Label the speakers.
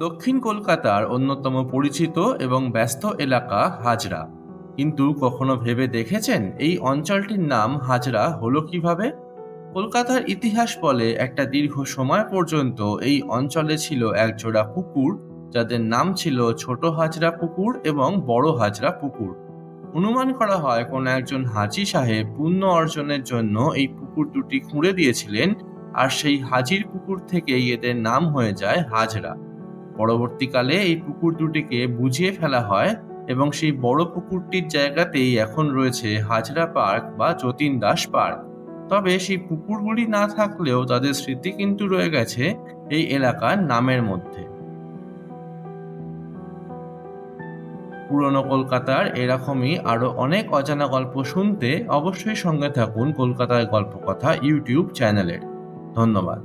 Speaker 1: দক্ষিণ কলকাতার অন্যতম পরিচিত এবং ব্যস্ত এলাকা হাজরা। কিন্তু কখনো ভেবে দেখেছেন এই অঞ্চলটির নাম হাজরা হলো কীভাবে? কলকাতার ইতিহাস বলে একটা দীর্ঘ সময় পর্যন্ত এই অঞ্চলে ছিল একজোড়া পুকুর, যাদের নাম ছিল ছোট হাজরা পুকুর এবং বড় হাজরা পুকুর। অনুমান করা হয় কোনো একজন হাজি সাহেব পুণ্য অর্জনের জন্য এই পুকুর দুটি খুঁড়ে দিয়েছিলেন, আর সেই হাজির পুকুর থেকেই এদের নাম হয়ে যায় হাজরা। পরবর্তীকালে এই পুকুর দুটিকে বুঝিয়ে ফেলা হয় এবং সেই বড় পুকুরটির জায়গাতেই এখন রয়েছে হাজরা পার্ক বা যতীন দাস পার্ক। তবে সেই পুকুরগুলি না থাকলেও তাদের স্মৃতি কিন্তু রয়ে গেছে এই এলাকার নামের মধ্যে। পুরনো কলকাতার এরকমই আরও অনেক অজানা গল্প শুনতে অবশ্যই সঙ্গে থাকুন কলকাতার গল্প কথা ইউটিউব চ্যানেলের। ধন্যবাদ।